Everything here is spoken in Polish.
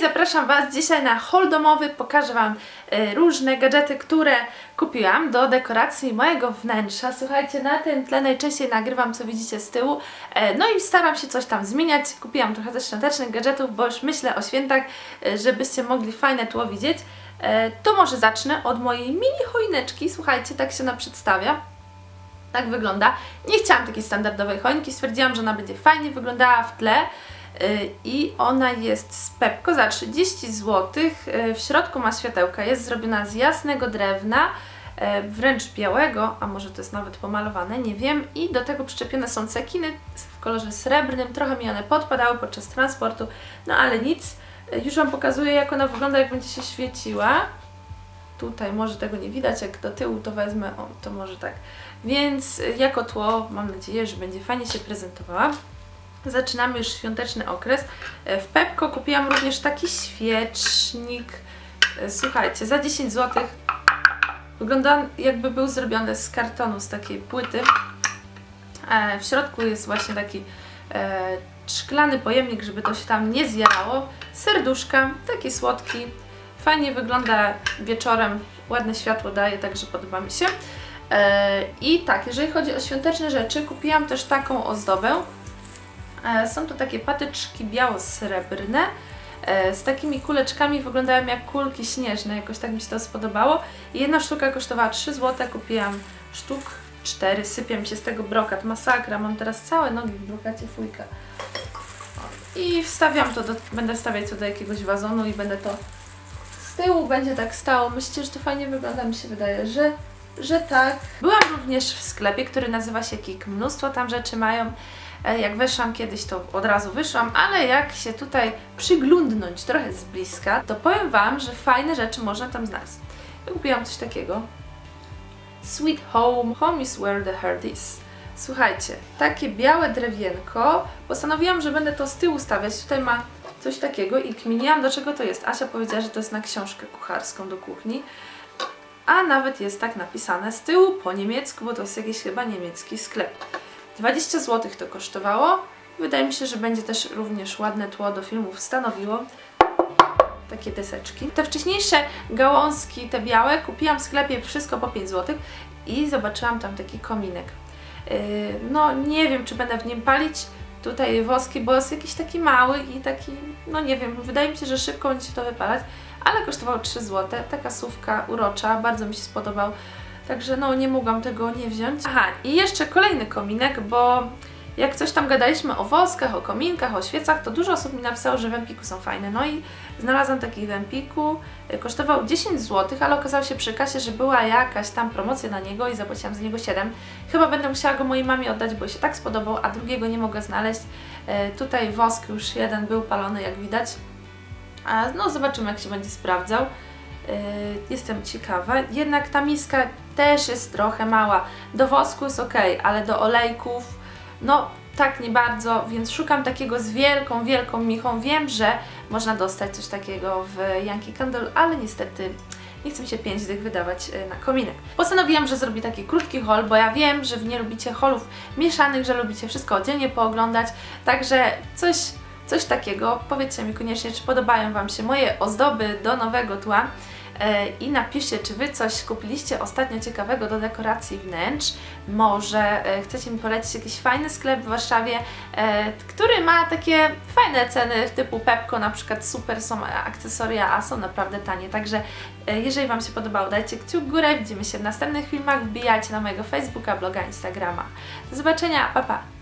Zapraszam Was dzisiaj na haul domowy. Pokażę Wam e, różne gadżety, które kupiłam do dekoracji mojego wnętrza. Słuchajcie, na tym tle najczęściej nagrywam, co widzicie z tyłu. E, No i staram się coś tam zmieniać. Kupiłam trochę też świątecznych gadżetów, bo już myślę o świętach, e, żebyście mogli fajne tło widzieć. To może zacznę od mojej mini choineczki. Słuchajcie, tak się ona przedstawia. Tak wygląda. Nie chciałam takiej standardowej choinki, stwierdziłam, że ona będzie fajnie wyglądała w tle. Yy, I ona jest z Pepko za 30 zł. Yy, W środku ma światełka, jest zrobiona z jasnego drewna, yy, wręcz białego, a może to jest nawet pomalowane, nie wiem. I do tego przyczepione są cekiny w kolorze srebrnym. Trochę mi one podpadały podczas transportu, no ale nic. Już Wam pokazuję, jak ona wygląda, jak będzie się świeciła. Tutaj może tego nie widać, jak do tyłu to wezmę, o, to może tak. Więc y, jako tło mam nadzieję, że będzie fajnie się prezentowała. Zaczynamy już świąteczny okres. E, W Pepko kupiłam również taki świecznik. E, Słuchajcie, za 10 zł. Wygląda jakby był zrobiony z kartonu, z takiej płyty. E, W środku jest właśnie taki szklany pojemnik, żeby to się tam nie zjarało. Serduszka, taki słodki. Fajnie wygląda wieczorem, ładne światło daje, także podoba mi się. I tak, jeżeli chodzi o świąteczne rzeczy, kupiłam też taką ozdobę. E, Są to takie patyczki biało-srebrne e, z takimi kuleczkami, wyglądają jak kulki śnieżne, jakoś tak mi się to spodobało. Jedna sztuka kosztowała 3 zł, kupiłam sztuk 4, sypie mi się z tego brokat, masakra, mam teraz całe nogi w brokacie, fujka. I wstawiam to, do, będę wstawiać to do jakiegoś wazonu i będę to z tyłu będzie tak stało. Myślicie, że to fajnie wygląda? Mi się wydaje, że, że tak. Byłam również w sklepie, który nazywa się Kik. Mnóstwo tam rzeczy mają. E, Jak weszłam kiedyś, to od razu wyszłam, ale jak się tutaj przyglądnąć trochę z bliska, to powiem Wam, że fajne rzeczy można tam znaleźć. Ja kupiłam coś takiego. Sweet Home. Home is where the heart is. Słuchajcie, takie białe drewienko. Postanowiłam, że będę to z tyłu stawiać. Tutaj ma coś takiego i kminiłam do czego to jest. Asia powiedziała, że to jest na książkę kucharską do kuchni. A nawet jest tak napisane z tyłu po niemiecku, bo to jest jakiś chyba niemiecki sklep. 20 zł to kosztowało. Wydaje mi się, że będzie też również ładne tło do filmów stanowiło. Takie deseczki. Te wcześniejsze gałązki, te białe, kupiłam w sklepie wszystko po 5 zł i zobaczyłam tam taki kominek. Yy, no nie wiem, czy będę w nim palić tutaj woski, bo jest jakiś taki mały i taki, no nie wiem, wydaje mi się, że szybko będzie się to wypalać, ale kosztował 3 zł. Taka słówka urocza, bardzo mi się spodobał. Także no nie mogłam tego nie wziąć. Aha, i jeszcze kolejny kominek, bo jak coś tam gadaliśmy o woskach, o kominkach, o świecach, to dużo osób mi napisało, że w Empiku są fajne. No i znalazłam taki w Empiku. Kosztował 10 zł, ale okazało się przy kasie, że była jakaś tam promocja na niego i zapłaciłam za niego 7. Chyba będę musiała go mojej mamie oddać, bo się tak spodobał, a drugiego nie mogę znaleźć. Y, Tutaj wosk już jeden był palony, jak widać. A no zobaczymy, jak się będzie sprawdzał. Yy, Jestem ciekawa. Jednak ta miska też jest trochę mała. Do wosku jest ok, ale do olejków, no tak nie bardzo, więc szukam takiego z wielką, wielką michą. Wiem, że można dostać coś takiego w Yankee Candle, ale niestety nie chcę mi się 5 dych wydawać yy, na kominek. Postanowiłam, że zrobię taki krótki haul, bo ja wiem, że nie lubicie haulów mieszanych, że lubicie wszystko oddzielnie pooglądać, także coś coś takiego. Powiedzcie mi koniecznie, czy podobają Wam się moje ozdoby do nowego tła. E, I napiszcie, czy Wy coś kupiliście ostatnio ciekawego do dekoracji wnętrz. Może e, chcecie mi polecić jakiś fajny sklep w Warszawie, e, który ma takie fajne ceny typu Pepko, na przykład super są akcesoria, a są naprawdę tanie. Także jeżeli Wam się podobało, dajcie kciuk w górę. Widzimy się w następnych filmach. Wbijajcie na mojego Facebooka, bloga, Instagrama. Do zobaczenia, pa pa!